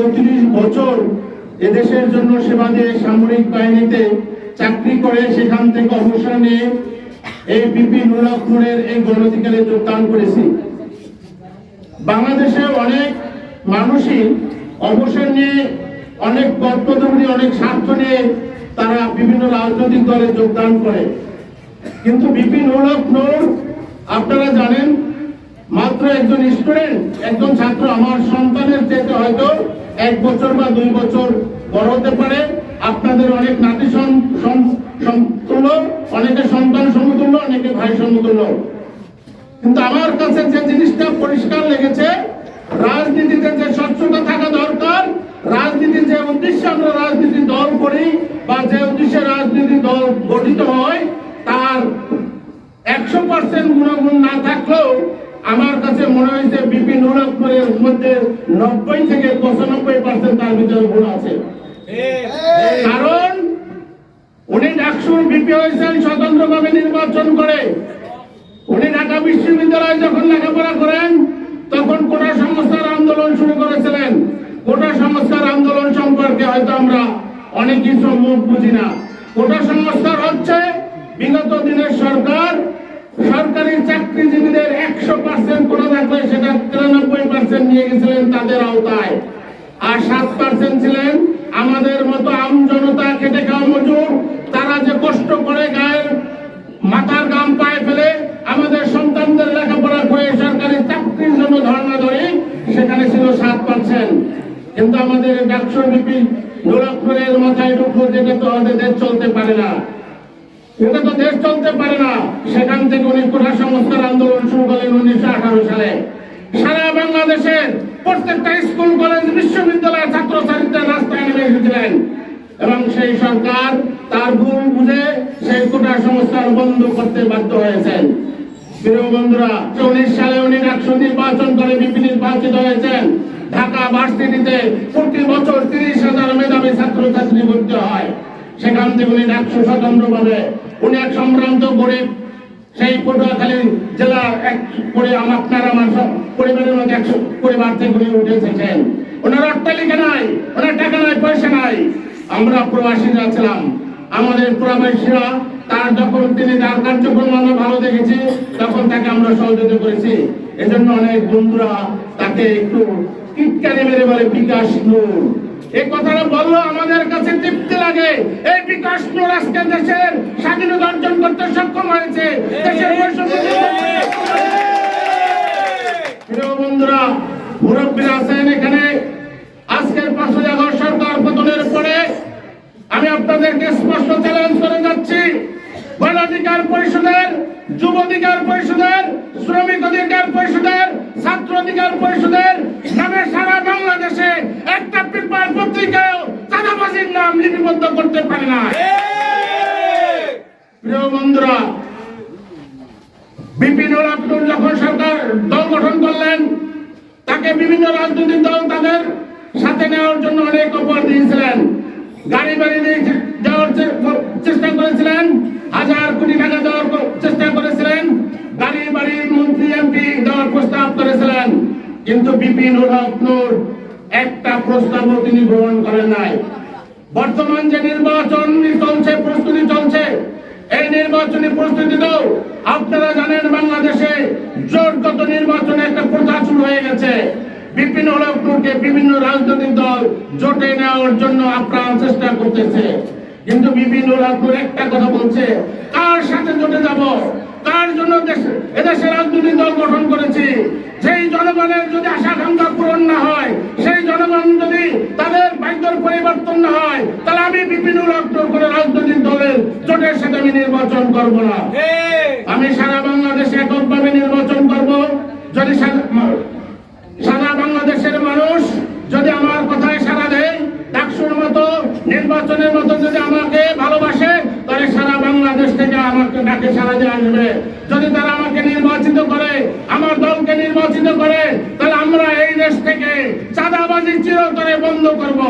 চৌত্রিশ বছর এদেশের জন্য সেবা দিয়ে সামরিক বাহিনীতে চাকরি করে সেখান থেকে অবসর নিয়ে এই বিপিন উল্লাখনের এই গণধিকারে যোগদান করেছি। বাংলাদেশে অনেক মানুষই অবসর নিয়ে অনেক পদপদবী, অনেক স্বার্থ নিয়ে তারা বিভিন্ন রাজনৈতিক দলে যোগদান করে। কিন্তু বিপিন উল্লাখ নূর আপনারা জানেন, মাত্র একজন স্টুডেন্ট, একজন ছাত্র আমার সন্তানের চেয়ে হয়তো এক বছর বা দুই বছর বড় হতে পারে। আপনাদের অনেক নাতি সম- সম- সমতুল্য অনেকে সন্তান সমতুল্য, অনেকে ভাই সমতুল্য। কিন্তু আমার কাছে যে জিনিসটা পরিষ্কার লেগেছে, রাজনীতিতে যে স্বচ্ছতা থাকা দরকার, রাজনীতির যে উদ্দেশ্যে আমরা রাজনীতি দল করি বা যে উদ্দেশ্যে রাজনীতি দল গঠিত হয়, তার একশো পার্সেন্ট গুণাগুণ না থাকলেও আমার কাছে মনে হয়েছে বিপিন উল্লাখের মধ্যে নব্বই থেকে পঁচানব্বই পার্সেন্ট তার ভিতরে গুণ আছে। কারণ উনি ডাকসুর বিপি হয়েছেন স্বতন্ত্রভাবে নির্বাচন করে। উনি ঢাকা বিশ্ববিদ্যালয়ে যখন লেখাপড়া করেন, তখন কোটা সংস্কার আন্দোলন শুরু করেছিলেন। কোটা সংস্কার আন্দোলন সম্পর্কে হয়তো আমরা অনেক কিছু মুখ বুঝি না। কোটা সংস্কার হচ্ছে বিগত দিনের সরকার সরকারি চাকরিজীবীদের একশো পার্সেন্ট কোটা থাকলে সেটা তিরানব্বই পার্সেন্ট নিয়ে গেছিলেন তাদের আওতায়। আর সাত পার্সেন্ট ছিলেন আমাদের মতো আম জনতা খেটে খাওয়া মজুর। তারা যে কষ্ট করে গায়ের মাথার গাম পায়ে ফেলে আমাদের সন্তানদের লেখাপড়া করে সরকারি চাকরির জন্য ধর্ণা ধরে, সেখানে ছিল সাত পার্সেন্ট কিন্তু আমাদের ডাকসর বিপি গোরখপুরের মাথায় ঢুকলো, যেটা তো আমাদের চলতে পারে না। এটা তো দেশ চলতে পারে না। সেখান থেকে উনি কোঠা সংস্কার আন্দোলন শুরু করলেন উনিশশো আঠারো সালে। সারা বাংলাদেশের প্রত্যেকটা স্কুল, কলেজ, বিশ্ববিদ্যালয়ের ছাত্র ছাত্রীরা রাস্তায় নেমে এসেছিলেন। এবং সেই সরকার তার ভুল বুঝে সেই কোটা সংস্কার বন্ধ করতে বাধ্য হয়েছেন। প্রিয় বন্ধুরা উনিশ সালে উনি একশো নির্বাচন করে বিপি নির্বাচিত হয়েছেন। ঢাকা ভার্সিটিতে প্রতি বছর তিরিশ হাজার মেধাবী ছাত্র ছাত্রী ভর্তি হয়। সেখান থেকে উনি একশো স্বতন্ত্র ভাবে উনি এক সম্ভ্রান্ত গরিব, সেই পটুয়াখালী জেলা এক করে আপনার আমার পরিবারের মধ্যে একশো পরিবার থেকে উনি উঠে এসেছেন। ওনার অট্টালিকা নাই, ওনার টাকা নাই, পয়সা নাই। আমরা প্রবাসীরা ছিলাম। আমাদের প্রবাসীরা, তার যখন তিনি তার কার্যক্রম আমরা ভালো দেখেছি, তখন তাকে আমরা সহযোগিতা করেছি। এজন্য অনেক বন্ধুরা তাকে একটু কিটকারি মেরে বলে বিকাশ নূর। এই কথাটা বলল, আমাদের কাছে তৃপ্তি লাগে। এই বিকাশ আজকে দেশের স্বাধীনতা অর্জন করতে সক্ষম হয়েছে। দেশের বন্ধুরা, মুরব্বীরা আছেন এখানে। আজকের পাঁচই আগস্ট সরকার পতনের পরে আমি আপনাদেরকে স্পষ্ট চ্যালেঞ্জ করে যাচ্ছি। গণ অধিকার পরিষদের, যুব অধিকার পরিষদের, শ্রমিক অধিকার পরিষদের ছাত্র অধিকার পরিষদের নামে সারা বাংলাদেশে একটা পেপার পত্রিকায় চাঁদাবাজির নাম লিপিবদ্ধ করতে পারে না। প্রিয় বন্ধুরা বিপিন আব্দুল যখন সরকার দল গঠন করলেন, তাকে বিভিন্ন রাজনৈতিক দল তাদের সাথে নেওয়ার জন্য অনেক অফার দিয়েছিলেন গাড়ি বাড়ি দিয়ে দেওয়ার চে- চেষ্টা করেছিলেন হাজার কোটি টাকা দেওয়ার ক- চেষ্টা করেছিলেন গাড়ি বাড়ি মন্ত্রী এমপি দেওয়ার প্রস্তাব করেছিলেন কিন্তু বিপিন নূর একটা প্রস্তাবও তিনি গ্রহণ করেন নাই। বর্তমান যে নির্বাচন চলছে, প্রস্তুতি চলছে, এই নির্বাচনী প্রস্তুতিতেও আপনারা জানেন বাংলাদেশে জোটগত নির্বাচনে একটা প্রথা শুরু হয়ে গেছে। বিপিন হলফকে বিভিন্ন রাজনৈতিক দল জোটে নেওয়ার জন্য আপ্রাণ চেষ্টা করতেছে। কিন্তু বিপিন হলফুর একটা কথা বলছে, কার সাথে জোটে যাব? কার জন্য দেশ- এদেশে রাজনৈতিক দল গঠন করেছি? সেই জনগণের যদি আশা আকাঙ্ক্ষা পূরণ না হয়, সেই জনগণ যদি তাদের ভাগ্যের পরিবর্তন না হয়, তাহলে আমি বিপিন উল্লাহ করে রাজনৈতিক দলের জোটের সাথে আমি নির্বাচন করব না। আমি সারা বাংলাদেশে এককভাবে নির্বাচন করব। যদি সারা বাংলাদেশের মানুষ যদি আমার কথায় সারা দেয়, ডাকসুর মতো, নির্বাচনের মতো যদি আমাকে ভালোবাসে, তাহলে সারা বাংলাদেশ থেকে আমাকে ডাকে সারা দিয়ে আসবে। যদি তারা আমাকে নির্বাচিত করে আমার দলকে নির্বাচিত করে তাহলে আমরা এই দেশ থেকে চাঁদাবাজি চিরতরে বন্ধ করব।